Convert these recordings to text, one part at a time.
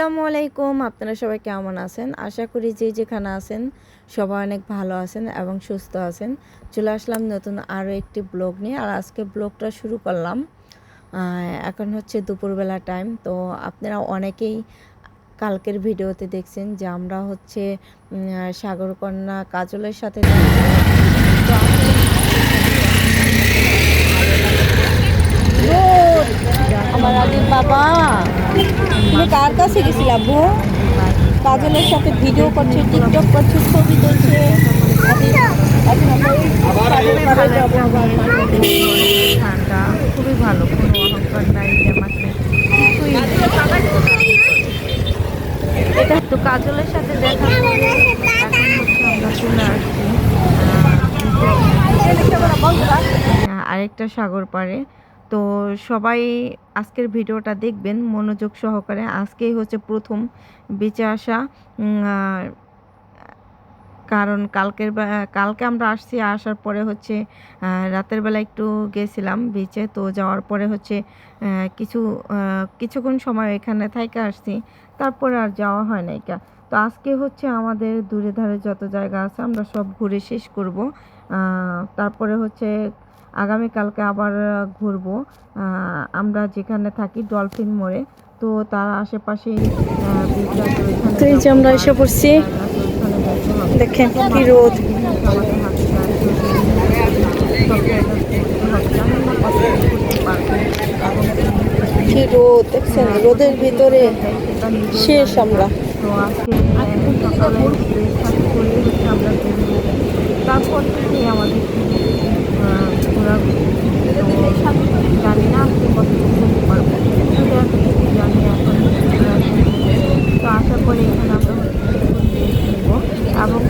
আসসালামু আলাইকুম, আপনারা সবাই কেমন আছেন? আশা করি যে যেখানে আছেন সবাই অনেক ভালো আছেন এবং সুস্থ আছেন। চলে আসলাম নতুন আরও একটি ব্লগ নিয়ে। আর আজকে ব্লগটা শুরু করলাম এখন হচ্ছে দুপুরবেলা টাইম। তো আপনারা অনেকেই কালকের ভিডিওতে দেখছেন যে আমরা হচ্ছে সাগরকন্যা কাজলের সাথে আমার আদির বাবা। তুমি কার কাছে গেছিলা আব্বু? কাজলের সাথে ভিডিও করছে টিকটক করছে ছবি তুলছে। ঠান্ডা খুবই ভালো কোনো অহংকার নাই এটা কাজলের সাথে দেখা আমরা চলে আসছি আরেকটা সাগর পাড়ে। তো সবাই আজকের ভিডিওটা দেখবেন মনোযোগ সহকারে। আজকেই হচ্ছে প্রথম বেঁচে আসা কারণ কালকের কালকে আমরা আসছি, আসার পরে হচ্ছে রাতের বেলা একটু গেছিলাম বিচে তো যাওয়ার পরে হচ্ছে কিছু কিছুক্ষণ সময় এখানে থাইকে আসছি, তারপরে আর যাওয়া হয় নাই তো আজকে হচ্ছে আমাদের দূরে ধারে যত জায়গা আছে আমরা সব ঘুরে শেষ করব। তারপরে হচ্ছে আগামীকালকে আবার ঘুরবো। আমরা যেখানে থাকি ডলফিন মোড়ে তো তার আশেপাশে তো এই যে আমরা এসে পড়ছি। দেখেন কি রোদ। কি রোদ দেখছেন রোদের ভিতরে শেষ আমরা। তো আজকে সকালে ব্রেকফাস্ট করে আমরা বেরোবো তারপর থেকে আমাদের জানি না আজকে এখন তো আশা করি এখানে আমরা এবং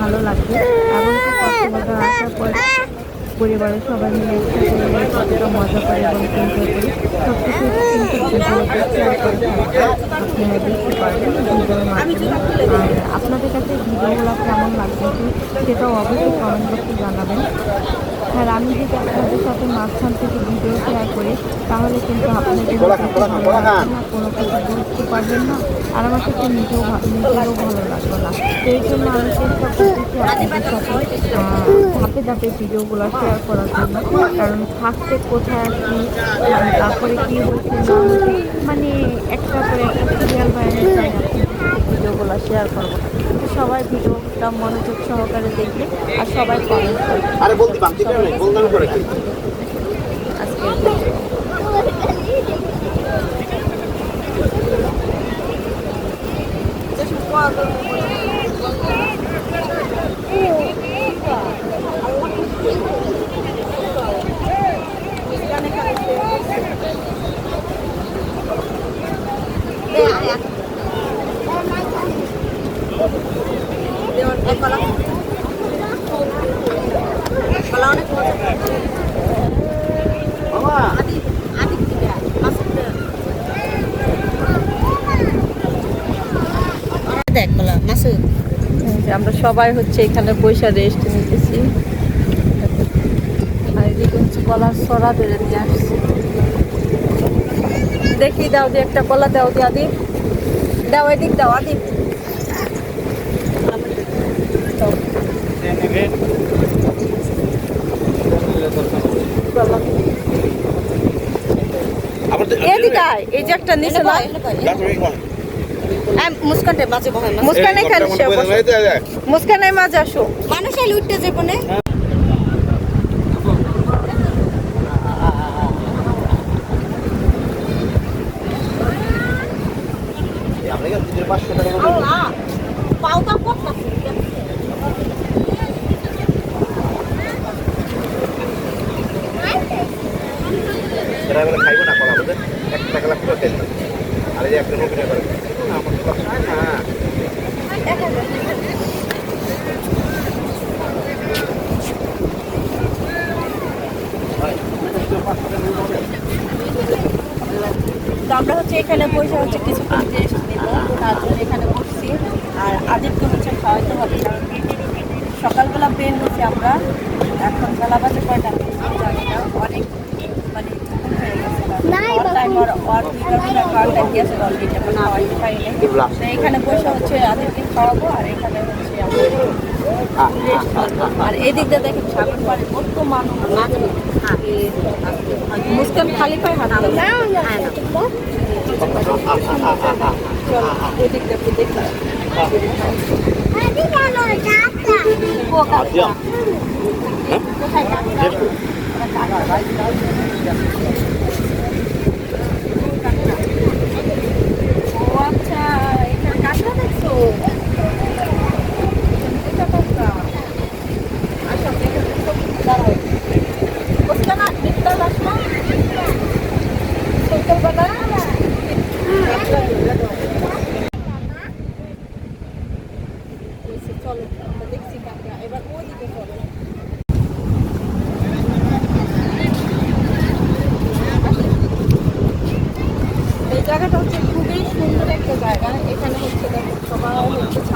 ভালো লাগবে পরিবারের সবাই মিলে কতটা মজা করে এবং এনজয় করি। সব কিছু শেয়ার করে আপনারা দেখতে পারবেন ভিডিওর মাধ্যমে আর আপনাদের কাছে ভিডিওগুলো কেমন লাগতেছে সেটাও অবশ্যই কমেন্ট বক্সে জানাবেন। আর আমি যদি আপনাদের সাথে মাঝখান থেকে ভিডিও শেয়ার করি। তাহলে কিন্তু আপনাদের কোনো কিছু বুঝতে পারবেন না। আর আমার কাছে নিজেও নিজেরও ভালো লাগবে না। এই জন্য আমি চেষ্টা করতেছি আপনাদের সাথে ধাপে ধাপে ভিডিওগুলো শেয়ার করার জন্য। কারণ ফার্স্টে কোথায় আছি আহ, তারপরে কী হচ্ছে মানে একটা করে একটা সিরিয়াল বাইরে ভিডিওগুলো শেয়ার করব। তো সবাই ভিডিওটা মনোযোগ সহকারে দেখবে আর সবাই কমেন্ট করবে। আরে বলতে বাকি নেই বলতাম করে আজকের ভিডিও মামা দেখ বলা মাসুদ আমরা সবাই হচ্ছে এখানে বৈশা রেস্ট নিতেছি। আর এদিকে হচ্ছে কলার সরা বেড়ে নিয়ে আসছি। দেখি দাও দি একটা কলা দাও দি আদি। দাও এদিক দাও আদি কলা। এদিকে এই যে একটা নিচে না মুস্কানটে মাঝে বহে মুস্কান এখানে এসে মুস্কানের মাঝে আসো মানুষ লুটতে উঠতে যাব না পাঁচশো টাকা পাউটা করতেছে সেটা বলে খাইবো না কলা বলতে এক টাকা লাখ করে তেল আর এই যে একটা নতুন করে আমার তো খায় না এখানে বসে হচ্ছে কিছুক্ষণ রেস্ট নিব তো তার জন্য এখানে বসছি। আর আদিত্য হচ্ছে খাওয়াইতে হবে। সকালবেলা বের হচ্ছে আমরা। এখন বেলা বাজে কয়টা? আমি জানি না। অনেক মানে হয়ে গেছে এখন বসে হচ্ছে খাওয়াবো আর এখানে হচ্ছে আমরা আর এদিক দেখেন সাগর পাড়ে কত মানুষ মুসকান খালি পায়ে হাঁটতে 这边都是渣子。我靠！嗯。嗯。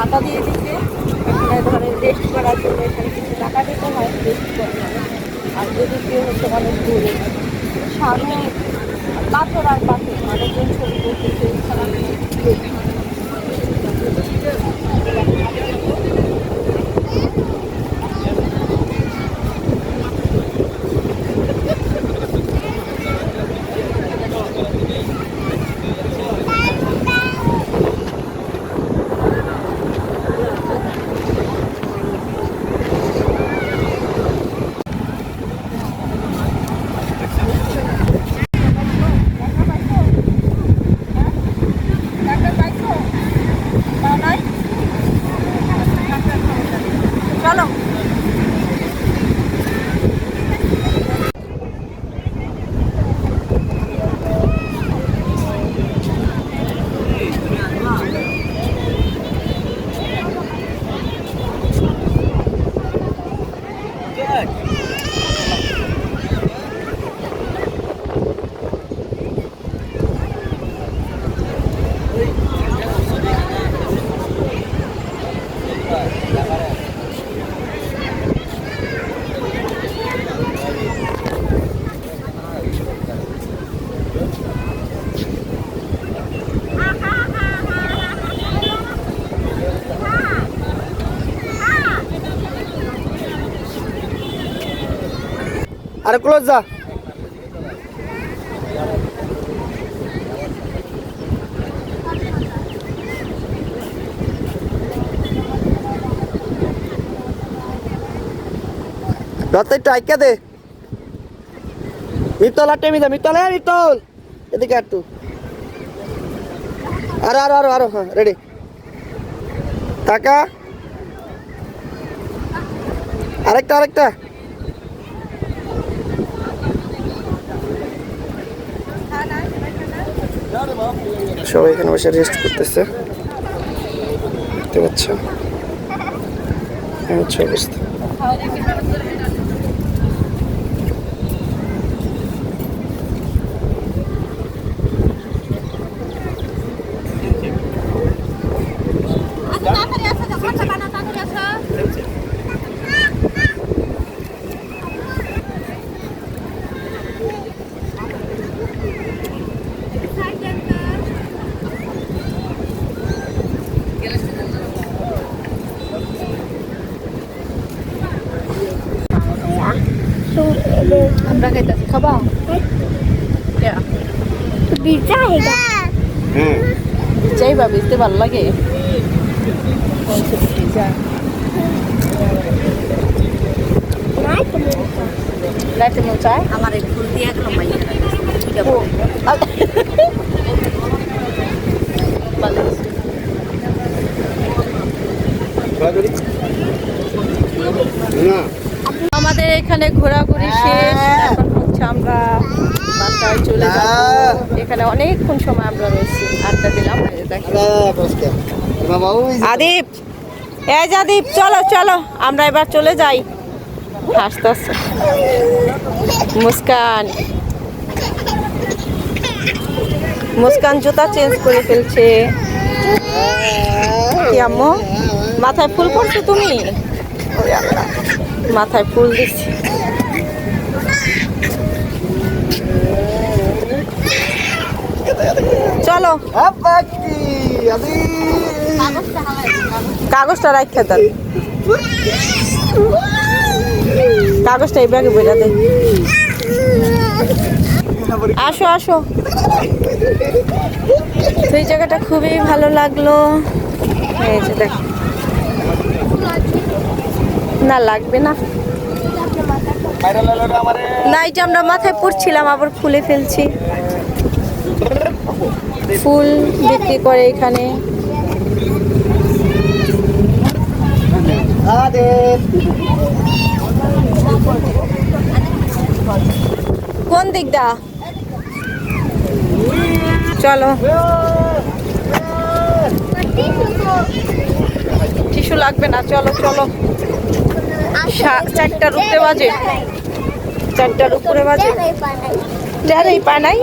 হচ্ছে দিয়ে দিচ্ছে। ধরেন রেস্ট করার জন্য এখানে কিছু টাকা দিতে হয় রেস্ট জন্য আর যদি কেউ হচ্ছে অনেক দূরে সামনে পাথর আর পাথর মানুষজন ছবি করতেছে এছাড়া টাকা পাইছো পাও নাই চলো আরে ক্লোজ যা। দে। মিত্তল আর টেমি দে, মিত্তল এদিকে আর তু আরও আরও আরও আরও হ্যাঁ রেডি টাকা আরেকটা আরেকটা। সবাই এখানে বসে রেস্ট করতেছে। দেখতে পাচ্ছ? হচ্ছে অবস্থা আমরা খাইতেছি খাবা হুম। চাইবা বেচতে ভালো লাগে। লাইটে মন চায়? আমার এই ফুল দিয়ে গেল মাইয়া। আমাদের এখানে ঘোরাঘুরি শেষ। এখন হচ্ছে আমরা বাসায় চলে যাব। এখানে অনেকক্ষণ সময় আমরা রয়েছি আড্ডা দিলাম। আদিপ এই যে আদিপ চলো চলো আমরা এবার চলে যাই। হাসতে হাসতে মুস্কান। মুস্কান জুতা চেঞ্জ করে ফেলছে। কি আম্মু? মাথায় ফুল পড়ছো তুমি? মাথায় ফুল দিচ্ছি। চলো। কাগজটা রাখতে দেন কাগজটা এই ব্যাগে বেরা দেন আসো আসো। সেই জায়গাটা খুবই ভালো লাগল। দেখ। না, লাগবে না, এটা আমরা মাথায় পড়ছিলাম, আবার খুলে ফেলছি। ফুল বিক্রি করে এখানে। কোন দিকটা? চলো। টিস্যু লাগবে না, চলো চলো। চারটার উপরে বাজে। চারটার উপরে বাজে? টিস্যু চুরি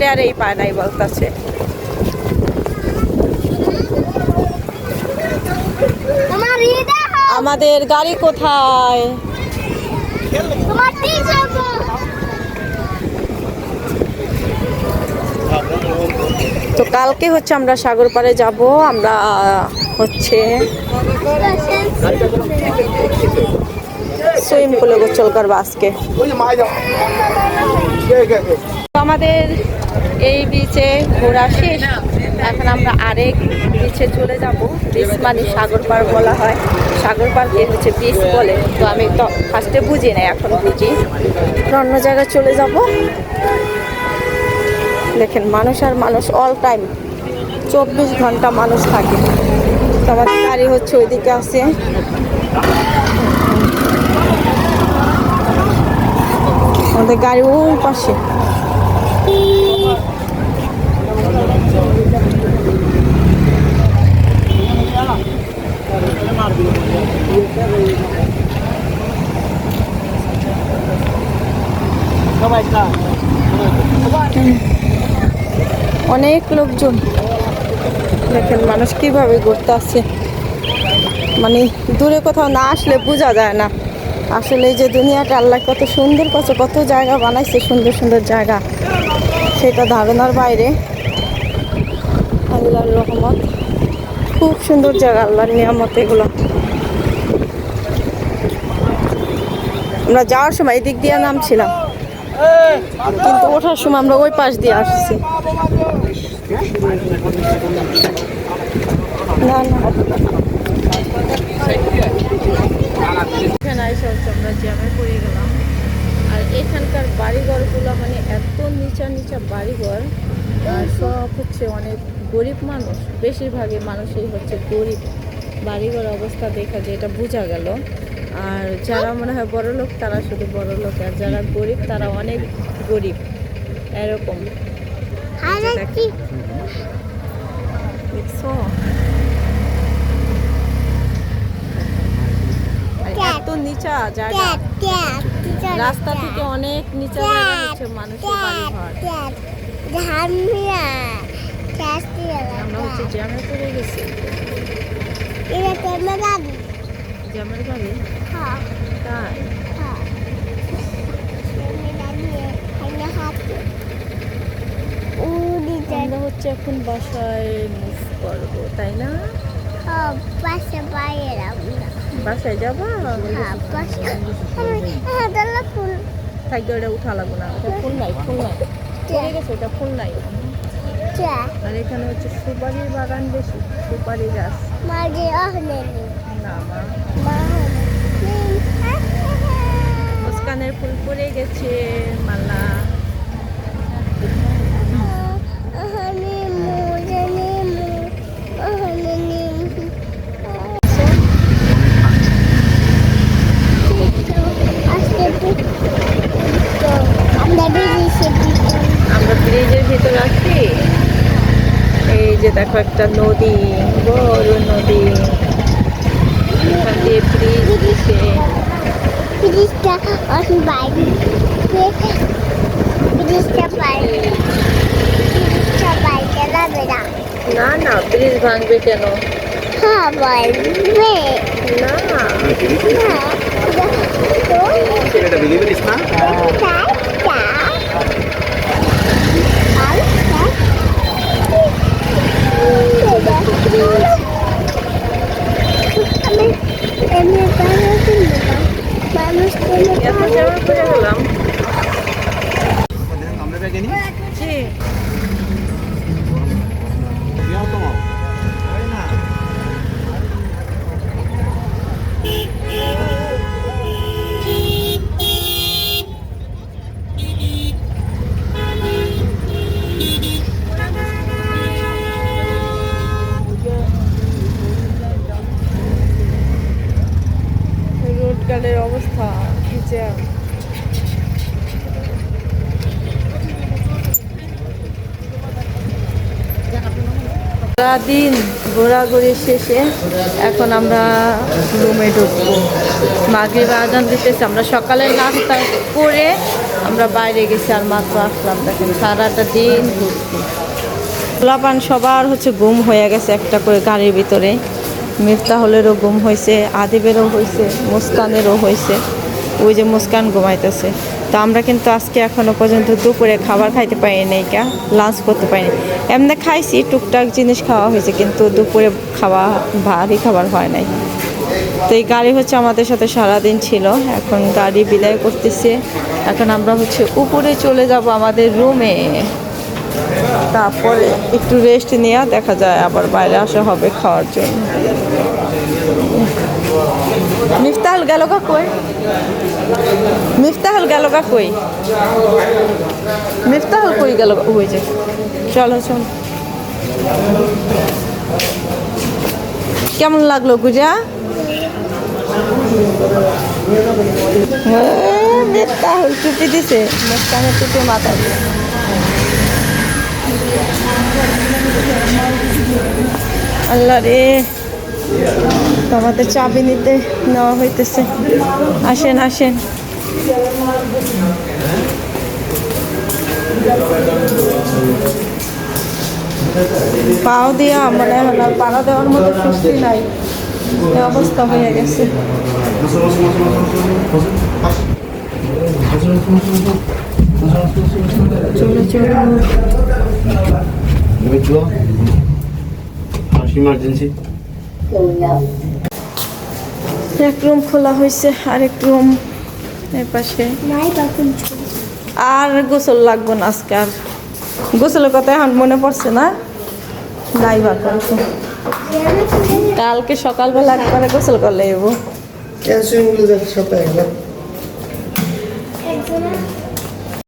করছে আঙ্কেল টেয়ারেই পায় নাই বলতেছে। আমাদের গাড়ি কোথায়? তো কালকে হচ্ছে আমরা সাগর পাড়ে যাব আমরা হচ্ছে সুইমিং পুলে গোসল করব আজকে তো আমাদের এই বিচে ঘোরা শেষ। এখন আমরা আরেক বিচে চলে যাব। বিচ মানে সাগর পার বলা হয়। সাগর পারকে হচ্ছে বিচ বলে। তো আমি তো ফার্স্টে বুঝি না এখন বুঝি। অন্য জায়গায় চলে যাব। দেখেন, মানুষ আর মানুষ অল টাইম চব্বিশ ঘণ্টা মানুষ থাকে। তো আমাদের গাড়ি হচ্ছে ওইদিকে আছে। আমাদের গাড়ি ওই পাশে। অনেক লোকজন। দেখেন মানুষ কীভাবে ঘুরতে আসছে। মানে দূরে কোথাও না আসলে বোঝা যায় না। আসলে এই যে দুনিয়াটা আল্লাহ কত সুন্দর কত কত জায়গা বানাইছে, সুন্দর সুন্দর জায়গা। সেটা ধারণার বাইরে। আল্লাহর রহমত। খুব সুন্দর জায়গা, আল্লাহর নিয়ামত এগুলো। আমরা যাওয়ার সময় এই দিক দিয়ে নামছিলাম। কিন্তু ওঠার সময় আমরা ওই পাশ দিয়ে আসছি। না না। আমরা জ্যামে পড়ে গেলাম। আর এখানকার বাড়িঘরগুলো মানে এত নিচা নিচা বাড়িঘর সব হচ্ছে অনেক গরিব মানুষ। বেশিরভাগই মানুষই হচ্ছে গরিব। বাড়িঘর অবস্থা দেখা যায় এটা বোঝা গেল। আর যারা মনে হয় বড় লোক তারা শুধু বড় লোক। আর যারা গরিব তারা অনেক গরিব। এরকম। আর এত নিচা জায়গা। রাস্তা থেকে অনেক নিচা জায়গা হচ্ছে মানুষের বাড়ি ঘর ক্যাট। ধামিয়া ক্যাট আমরা হচ্ছে জ্যামে পড়ে গেছি। এটা জ্যামের বাড়ি? হাতে উড়ি আমরা হচ্ছে এখন বাসায় মুভ করব তাই না? বাইরে বাসায় যাবা? ফুল থাকবে ওটা উঠা লাগবো না। ওটা ফুল নাই ফুল নাই। পড়ে গেছে ওটা ফুল নাই। আর এখানে হচ্ছে সুপারির বাগান বেশি সুপারি গাছ। না মা মুস্কানের ফুল পড়ে গেছে মালা আমরা ব্রিজের ভিতর আছি। এই যে দেখো একটা নদী, বড় নদী। birthday, please. Please, please tell us bye. Please, please tell bye. Please tell bye. Tell us bye. No, no. Please, bang me, tell us. Ha, গার্ডের অবস্থা, কি যে সারাদিন ঘোরাঘুরি শেষে এখন আমরা রুমে ঢুকবো। মাগরিব আজান দিতেছে, আমরা সকালে নাস্তা করে আমরা বাইরে গেছি আর মাত্র আসলাম দেখেন, সারাটা দিন ঘুরছি সবার হচ্ছে গুম হয়ে গেছে একটা করে গাড়ির ভিতরে। মিফতাহলেরও গুম হয়েছে, আদিবেরও হয়েছে, মুস্কানেরও হয়েছে। ওই যে মুস্কান ঘুমাইতেছে। তো আমরা কিন্তু আজকে এখনও পর্যন্ত দুপুরে খাবার খাইতে পারি নাই কা লাঞ্চ করতে পারিনি এমনি খাইছি, টুকটাক জিনিস খাওয়া হয়েছে, কিন্তু দুপুরে খাওয়া, ভারী খাবার হয় নাই। তো এই গাড়ি হচ্ছে আমাদের সাথে সারাদিন ছিল, এখন গাড়ি বিদায় করতেছে। এখন আমরা হচ্ছে উপরে চলে যাব আমাদের রুমে তারপরে একটু রেস্ট নেওয়া দেখা যায় আবার বাইরে আসা হবে খাওয়ার জন্য। মিফতাহল গেল কা কই? মিফতাহল গেল কা কই? মিফতাহল কই গেল ওই যে, চলো চলো। কেমন লাগল গুজা? মিফতাহল টুপি দিছে। মুস্কানের টুপি মাথা দিয়ে আল্লাহ রে। আমাদের চাবি নিতে নেওয়া হইতেছে। আসেন আসেন। পাও দিয়া মানে পাড়া দেওয়ার মতো সুস্থি নাই। অবস্থা হয়ে গেছে। চলো চলো। ইমার্জেন্সি এক রুম খোলা হয়েছে আরেক রুম এর পাশে। আর গোসল লাগবো না আজকে আর। গোসলের কথা এখন মনে পড়ছে না। নাই বা কালকে সকালবেলা একবারে গোসল করলে এবো ক্যালসিয়ামগুলো